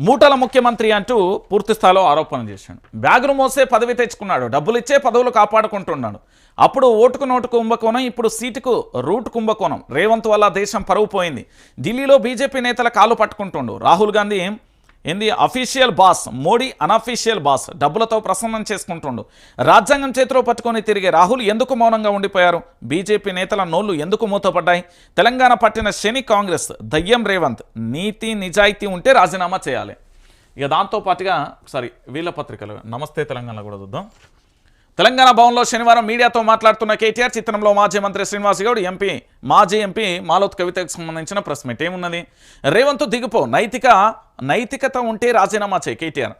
మూటల ముఖ్యమంత్రి అంటూ పూర్తిస్థాయిలో ఆరోపణలు చేశాడు. బ్యాగును మోసే పదవి తెచ్చుకున్నాడు. డబ్బులు ఇచ్చే పదవులు కాపాడుకుంటున్నాడు. అప్పుడు ఓటుకు నోటు కుంభకోణం ఇప్పుడు సీటుకు రూట్ కుంభకోణం. రేవంత్ వల్ల దేశం పరువు పోయింది. ఢిల్లీలో బీజేపీ నేతల కాలు పట్టుకుంటుండు. రాహుల్ గాంధీ ఏంది official boss Modi unofficial boss డబ్బులతో ప్రసన్నం చేసుకుంటుండు. రాజ్యాంగం చేతిలో పట్టుకొని తిరిగే రాహుల్ ఎందుకు మౌనంగా ఉండిపోయారు? బీజేపీ నేతల నోళ్ళు ఎందుకు మూతపడ్డాయి? తెలంగాణ పట్టిన శని కాంగ్రెస్ దయ్యం రేవంత్ నీతి నిజాయితీ ఉంటే రాజీనామా చేయాలి. ఇక దాంతో పాటుగా సారీ వీళ్ళ పత్రికలు. నమస్తే తెలంగాణ కూడా చూద్దాం. తెలంగాణ భవన్లో శనివారం మీడియాతో మాట్లాడుతున్న కేటీఆర్ చిత్రంలో మాజీ మంత్రి శ్రీనివాస్ గౌడ్ ఎంపీ మాజీ ఎంపీ మాలోత్ కవితకు సంబంధించిన ప్రెస్ మీట్. ఏమున్నది? రేవంత్ దిగిపో నైతిక నైతికత ఉంటే రాజీనామా చేయి కేటీఆర్.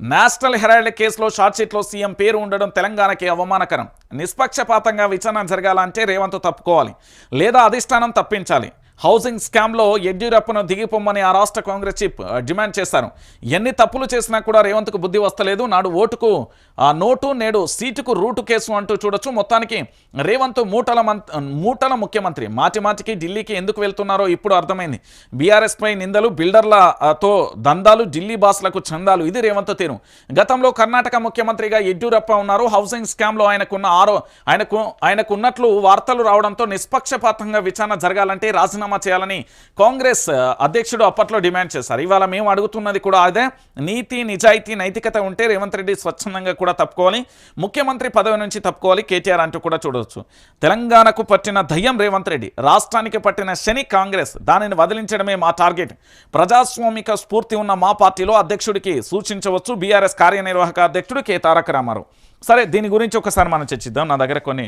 నేషనల్ హెరాల్డ్ కేసులో షార్ట్షీట్లో సీఎం పేరు ఉండడం తెలంగాణకి అవమానకరం. నిష్పక్షపాతంగా విచారణ జరగాలంటే రేవంత్ తప్పుకోవాలి. లేదా అధిష్టానం తప్పించాలి. హౌసింగ్ స్కామ్లో యడ్యూరప్పను దిగిపోమ్మని ఆ రాష్ట్ర కాంగ్రెస్ చీఫ్ డిమాండ్ చేశారు. ఎన్ని తప్పులు చేసినా కూడా రేవంత్కు బుద్ధి వస్తలేదు. నాడు ఓటుకు ఆ, నోటు నేడు సీటుకు రూటు కేసు అంటూ చూడొచ్చు. మొత్తానికి రేవంత్ మూటల మంత్ మూటల ముఖ్యమంత్రి. మాటి మాటికి ఢిల్లీకి ఎందుకు వెళ్తున్నారో ఇప్పుడు అర్థమైంది. బీఆర్ఎస్పై నిందలు బిల్డర్లతో దందాలు ఢిల్లీ బాస్లకు చందాలు. ఇది రేవంత్ తీరు. గతంలో కర్ణాటక ముఖ్యమంత్రిగా యడ్యూరప్ప ఉన్నారు. హౌసింగ్ స్కామ్లో ఆయనకున్న ఆరో ఆయనకు ఆయనకున్నట్లు వార్తలు రావడంతో నిష్పక్షపాతంగా విచారణ జరగాలంటే రాజీనామా చేయాలని కాంగ్రెస్ అధ్యక్షుడు అప్పట్లో డిమాండ్ చేశారు. ఇవాళ మేము అడుగుతున్నది కూడా అదే నీతి నిజాయితీ నైతికత ఉంటే రేవంత్ రెడ్డి స్వచ్ఛందంగా కూడా తప్పుకోవాలి. ముఖ్యమంత్రి పదవి నుంచి తప్పుకోవాలి కేటీఆర్ అంటూ కూడా చూడవచ్చు తెలంగాణకు పట్టిన దయ్యం రేవంత్ రెడ్డి రాష్ట్రానికి పట్టిన శని కాంగ్రెస్ దానిని వదిలించడమే మా టార్గెట్. ప్రజాస్వామిక స్ఫూర్తి ఉన్న మా పార్టీలో అధ్యక్షుడికి సూచించవచ్చు బీఆర్ఎస్ కార్యనిర్వాహక అధ్యక్షుడు కె. తారక రామారావు. సరే దీని గురించి ఒకసారి మనం చర్చిద్దాం. నా దగ్గర కొన్ని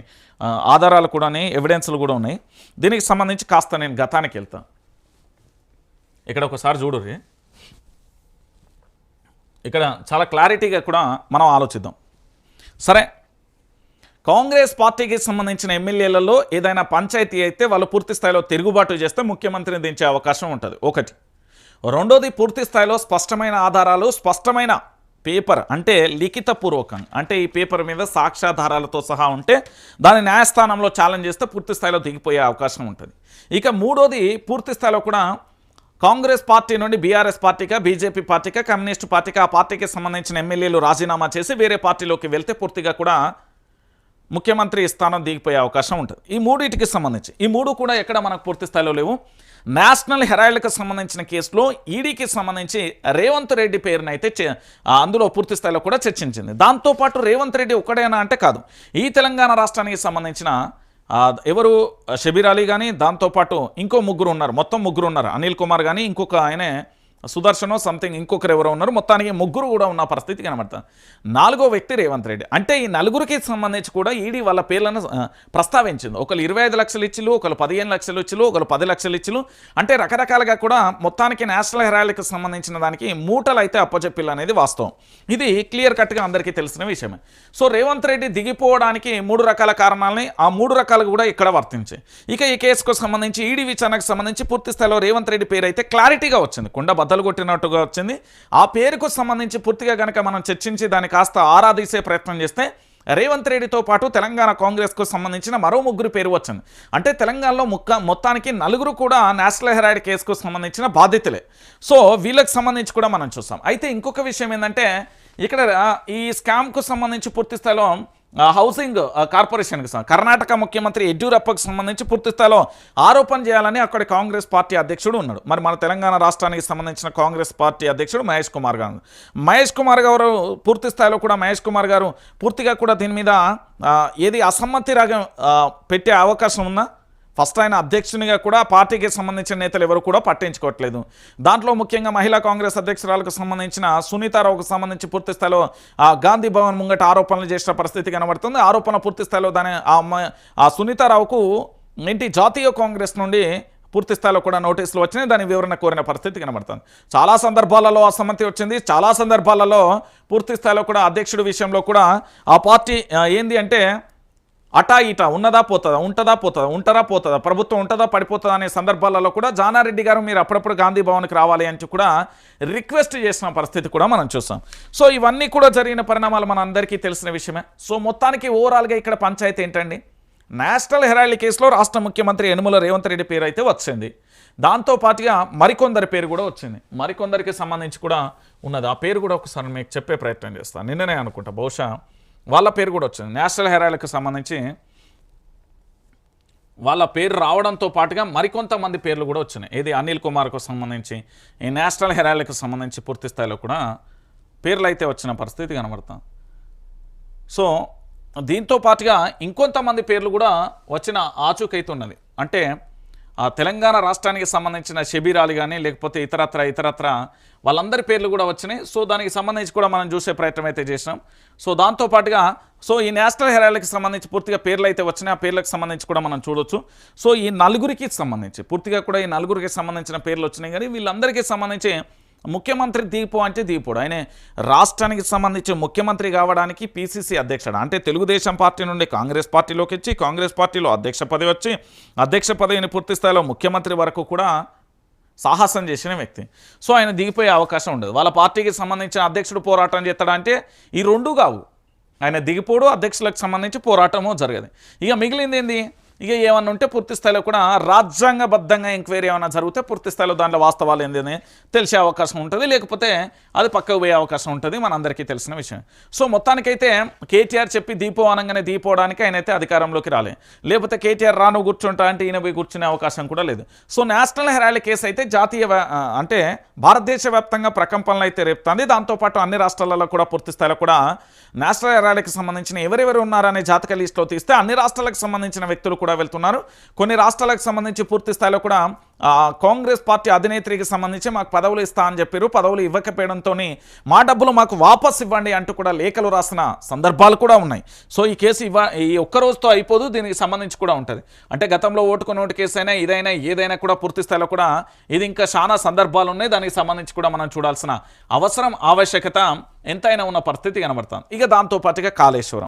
ఆధారాలు కూడా ఉన్నాయి ఎవిడెన్స్లు కూడా ఉన్నాయి. దీనికి సంబంధించి కాస్త నేను గతానికి వెళ్తాను ఇక్కడ ఒకసారి చూడుర్రి ఇక్కడ చాలా క్లారిటీగా కూడా మనం ఆలోచిద్దాం. సరే కాంగ్రెస్ పార్టీకి సంబంధించిన ఎమ్మెల్యేలలో ఏదైనా పంచాయతీ అయితే వాళ్ళు పూర్తి స్థాయిలో తిరుగుబాటు చేస్తే ముఖ్యమంత్రిని దించే అవకాశం ఉంటుంది. ఒకటి. రెండోది పూర్తి స్థాయిలో స్పష్టమైన ఆధారాలు స్పష్టమైన పేపర్ అంటే లిఖితపూర్వకంగా అంటే ఈ పేపర్ మీద సాక్ష్యాధారాలతో సహా ఉంటే దాని న్యాయస్థానంలో ఛాలెంజ్ చేస్తే పూర్తి స్థాయిలో దిగిపోయే అవకాశం ఉంటుంది. ఇక మూడోది పూర్తి స్థాయిలో కూడా కాంగ్రెస్ పార్టీ నుండి బీఆర్ఎస్ పార్టీగా బీజేపీ పార్టీగా కమ్యూనిస్ట్ పార్టీగా ఆ పార్టీకి సంబంధించిన ఎమ్మెల్యేలు రాజీనామా చేసి వేరే పార్టీలోకి వెళ్తే పూర్తిగా కూడా ముఖ్యమంత్రి స్థానం దిగిపోయే అవకాశం ఉంటుంది. ఈ మూడింటికి సంబంధించి ఈ మూడు కూడా ఎక్కడ మనకు పూర్తి స్థాయిలో లేవు. నేషనల్ హెరాయిల్కి సంబంధించిన కేసులో ఈడీకి సంబంధించి రేవంత్ రెడ్డి పేరునైతే అయితే అందులో పూర్తి స్థాయిలో కూడా చర్చించింది. దాంతోపాటు రేవంత్ రెడ్డి ఒక్కడేనా అంటే కాదు. ఈ తెలంగాణ రాష్ట్రానికి సంబంధించిన ఎవరు షబీర్ అలీ కానీ దాంతోపాటు ఇంకో ముగ్గురు ఉన్నారు. మొత్తం ముగ్గురు ఉన్నారు. అనిల్ కుమార్ కానీ ఇంకొక ఆయనే సుదర్శనో సంథింగ్ ఇంకొకరు ఎవరో ఉన్నారు. మొత్తానికి ముగ్గురు కూడా ఉన్న పరిస్థితి కనబడుతుంది నాలుగో వ్యక్తి రేవంత్ రెడ్డి. అంటే ఈ నలుగురికి సంబంధించి కూడా ఈడీ వాళ్ళ పేర్లను ప్రస్తావించింది. ఒకరు ఇరవై ఐదు లక్షలు ఇచ్చిలు ఒకరు పదిహేను లక్షలు ఇచ్చిలు ఒకరు పది లక్షలు ఇచ్చిలు అంటే రకరకాలుగా కూడా మొత్తానికి నేషనల్ హెరాల్డ్కి సంబంధించిన దానికి మూటలు అయితే అప్పచెప్పిల్లు అనేది వాస్తవం. ఇది క్లియర్ కట్గా అందరికీ తెలిసిన విషయమే. సో రేవంత్ రెడ్డి దిగిపోవడానికి మూడు రకాల కారణాలని ఆ మూడు రకాలు కూడా ఇక్కడ వర్తించాయి. ఇక ఈ కేసుకు సంబంధించి ఈడీ విచారణకు సంబంధించి పూర్తి స్థాయిలో రేవంత్ రెడ్డి పేరు అయితే క్లారిటీగా వచ్చింది. కుండ కొట్టినట్టుగా వచ్చింది. ఆ పేరుకు సంబంధించి పూర్తిగా కనుక మనం చర్చించి దాన్ని కాస్త ఆరాధీసే ప్రయత్నం చేస్తే రేవంత్ రెడ్డితో పాటు తెలంగాణ కాంగ్రెస్కు సంబంధించిన మరో ముగ్గురు పేరు వచ్చింది. అంటే తెలంగాణలో ముక్క మొత్తానికి నలుగురు కూడా నేషనల్ హెరాయిడ్ కేసుకు సంబంధించిన బాధితులే. సో వీళ్ళకి సంబంధించి కూడా మనం చూస్తాం అయితే ఇంకొక విషయం ఏంటంటే ఇక్కడ ఈ స్కామ్కు సంబంధించి పూర్తి స్థాయిలో హౌసింగ్ కార్పొరేషన్కి కర్ణాటక ముఖ్యమంత్రి యడ్యూరప్పకు సంబంధించి పూర్తి స్థాయిలో ఆరోపణ చేయాలని అక్కడ కాంగ్రెస్ పార్టీ అధ్యక్షుడు ఉన్నాడు. మరి మన తెలంగాణ రాష్ట్రానికి సంబంధించిన కాంగ్రెస్ పార్టీ అధ్యక్షుడు మహేష్ కుమార్ గారు. మహేష్ కుమార్ గారు పూర్తి స్థాయిలో కూడా మహేష్ కుమార్ గారు పూర్తిగా కూడా దీని మీద ఏది అసమ్మతి రాగం పెట్టే అవకాశం ఉందా? ఫస్ట్ ఆయన అధ్యక్షునిగా కూడా పార్టీకి సంబంధించిన నేతలు ఎవరు కూడా పట్టించుకోవట్లేదు. దాంట్లో ముఖ్యంగా మహిళా కాంగ్రెస్ అధ్యక్షురాలకు సంబంధించిన సునీతారావుకు సంబంధించి పూర్తి స్థాయిలో ఆ గాంధీ భవన్ ముంగట ఆరోపణలు చేసిన పరిస్థితి కనబడుతుంది. ఆరోపణ పూర్తి స్థాయిలో దాని ఆ ఆ సునీతారావుకు ఏంటి జాతీయ కాంగ్రెస్ నుండి పూర్తి స్థాయిలో కూడా నోటీసులు వచ్చినాయి. దాని వివరణ కోరిన పరిస్థితి కనబడుతుంది. చాలా సందర్భాలలో అసమ్మతి వచ్చింది. చాలా సందర్భాలలో పూర్తి స్థాయిలో కూడా అధ్యక్షుడి విషయంలో కూడా ఆ పార్టీ ఏంది అంటే అటా ఇటా ఉన్నదా పోతుందా ఉంటుందా పోతుందా ఉంటారా పోతుందా ప్రభుత్వం ఉంటుందా పడిపోతుందా అనే సందర్భాలలో కూడా జానారెడ్డి గారు మీరు అప్పుడప్పుడు గాంధీ భవన్కి రావాలి అని కూడా రిక్వెస్ట్ చేసిన పరిస్థితి కూడా మనం చూసాం. సో ఇవన్నీ కూడా జరిగిన పరిణామాలు మన అందరికీ తెలిసిన విషయమే. సో మొత్తానికి ఓవరాల్గా ఇక్కడ పంచాయతీ ఏంటండి? నేషనల్ హెరాయిల్ కేసులో రాష్ట్ర ముఖ్యమంత్రి యనుమల రేవంత్ రెడ్డి పేరు అయితే వచ్చింది. దాంతో పాటుగా మరికొందరి పేరు కూడా వచ్చింది. మరికొందరికి సంబంధించి కూడా ఉన్నది. ఆ పేరు కూడా ఒకసారి మీకు చెప్పే ప్రయత్నం చేస్తాను నిన్ననే అనుకుంటా. బహుశా వాళ్ళ పేరు కూడా వచ్చింది. నేషనల్ హెరాల్డ్కి సంబంధించి వాళ్ళ పేరు రావడంతో పాటుగా మరికొంతమంది పేర్లు కూడా వచ్చినాయి. ఏది అనిల్ కుమార్కు సంబంధించి ఈ నేషనల్ హెరాల్డ్కి సంబంధించి పూర్తి స్థాయిలో కూడా పేర్లు అయితే వచ్చిన పరిస్థితి కనబడతాం. సో దీంతో పాటుగా ఇంకొంతమంది పేర్లు కూడా వచ్చిన ఆచూకైతే ఉన్నది. అంటే తెలంగాణ రాష్ట్రానికి సంబంధించిన షబీరాలు కానీ లేకపోతే ఇతరత్ర ఇతరత్ర వాళ్ళందరి పేర్లు కూడా వచ్చినాయి. సో దానికి సంబంధించి కూడా మనం చూసే ప్రయత్నం అయితే చేసినాం. సో దాంతో పాటుగా సో ఈ నేషనల్ హెరాల్డ్కి సంబంధించి పూర్తిగా పేర్లు అయితే వచ్చినాయి. ఆ పేర్లకు సంబంధించి కూడా మనం చూడొచ్చు. సో ఈ నలుగురికి సంబంధించి పూర్తిగా కూడా ఈ నలుగురికి సంబంధించిన పేర్లు వచ్చినాయి. కానీ వీళ్ళందరికీ సంబంధించి ముఖ్యమంత్రి దీపు అంటే దీపుడు. ఆయన రాష్ట్రానికి సంబంధించి ముఖ్యమంత్రి కావడానికి పీసీసీ అధ్యక్షుడు. అంటే తెలుగుదేశం పార్టీ నుండి కాంగ్రెస్ పార్టీలోకి వచ్చి కాంగ్రెస్ పార్టీలో అధ్యక్ష పదవి వచ్చి అధ్యక్ష పదవిని పూర్తి స్థాయిలో ముఖ్యమంత్రి వరకు కూడా సాహసం చేసిన వ్యక్తి. సో ఆయన దిగిపోయే అవకాశం ఉండదు. వాళ్ళ పార్టీకి సంబంధించిన అధ్యక్షుడు పోరాటం చేస్తాడంటే ఈ రెండు కావు. ఆయన దిగిపోడు అధ్యక్షులకు సంబంధించి పోరాటము జరగదు. ఇక మిగిలింది ఏంది? ఇక ఏమన్నా ఉంటే పూర్తి స్థాయిలో కూడా రాజ్యాంగబద్ధంగా ఎంక్వైరీ ఏమైనా జరిగితే పూర్తి స్థాయిలో దాంట్లో వాస్తవాలు ఏందని తెలిసే అవకాశం ఉంటుంది. లేకపోతే అది పక్కకు పోయే అవకాశం ఉంటుంది. మనందరికీ తెలిసిన విషయం. సో మొత్తానికైతే కేటీఆర్ చెప్పి దీపో అనగానే దీపోవడానికి ఆయన అయితే అధికారంలోకి రాలే. లేకపోతే కేటీఆర్ రాను కూర్చుంటా అంటే ఈయన పోయి కూర్చునే అవకాశం కూడా లేదు. సో నేషనల్ హెరాల్డ్ కేసు అయితే జాతీయ అంటే భారతదేశ వ్యాప్తంగా ప్రకంపనలు అయితే రేపుతుంది. దాంతోపాటు అన్ని రాష్ట్రాలలో కూడా పూర్తి స్థాయిలో కూడా నేషనల్ హెరాల్డ్కి సంబంధించిన ఎవరెవరు ఉన్నారనే జాతక లిస్టులో తీస్తే అన్ని రాష్ట్రాలకు సంబంధించిన వ్యక్తులు కూడా వెళ్తున్నారు. కొన్ని రాష్ట్రాలకు సంబంధించి పూర్తి స్థాయిలో కూడా కాంగ్రెస్ పార్టీ అధినేత్రికి సంబంధించి మాకు పదవులు ఇస్తా అని చెప్పారు. పదవులు ఇవ్వకపోవడంతో మా డబ్బులు మాకు వాపస్ ఇవ్వండి అంటూ కూడా లేఖలు రాసిన సందర్భాలు కూడా ఉన్నాయి. సో ఈ కేసు ఇవ్వ ఈ ఒక్క రోజుతో అయిపోదు దీనికి సంబంధించి కూడా ఉంటుంది. అంటే గతంలో ఓటుకు నోటు కేసు అయినా ఇదైనా ఏదైనా కూడా పూర్తి స్థాయిలో కూడా ఇది ఇంకా చాలా సందర్భాలు ఉన్నాయి. దానికి సంబంధించి కూడా మనం చూడాల్సిన అవసరం ఆవశ్యకత ఎంతైనా ఉన్న పరిస్థితి కనబడుతుంది. ఇక దాంతో పాటుగా కాళేశ్వరం.